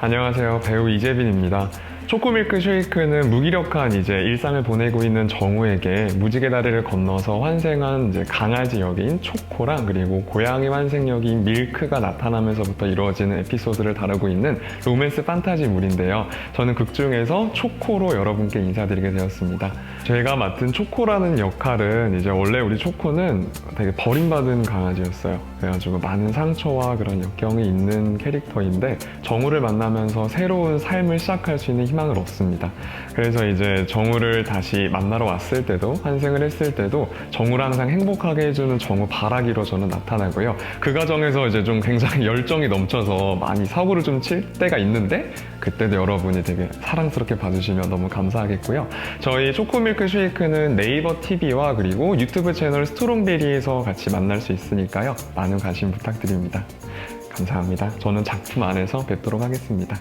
안녕하세요. 배우 이재빈입니다. 초코밀크 쉐이크는 무기력한 이제 일상을 보내고 있는 정우에게 무지개 다리를 건너서 환생한 이제 강아지 역인 초코랑 그리고 고양이 환생 역인 밀크가 나타나면서부터 이루어지는 에피소드를 다루고 있는 로맨스 판타지물인데요. 저는 극 중에서 초코로 여러분께 인사드리게 되었습니다. 제가 맡은 초코라는 역할은 이제 원래 우리 초코는 되게 버림받은 강아지였어요. 그래가지고 많은 상처와 그런 역경이 있는 캐릭터인데 정우를 만나면서 새로운 삶을 시작할 수 있는 희망을 얻습니다. 그래서 이제 정우를 다시 만나러 왔을 때도 환생을 했을 때도 정우를 항상 행복하게 해주는 정우 바라기로 저는 나타나고요. 그 과정에서 이제 좀 굉장히 열정이 넘쳐서 많이 사고를 좀 칠 때가 있는데 그때도 여러분이 되게 사랑스럽게 봐주시면 너무 감사하겠고요. 저희 초코밀크 쉐이크는 네이버 TV와 그리고 유튜브 채널 스트롱베리에서 같이 만날 수 있으니까요. 많은 관심 부탁드립니다. 감사합니다. 저는 작품 안에서 뵙도록 하겠습니다.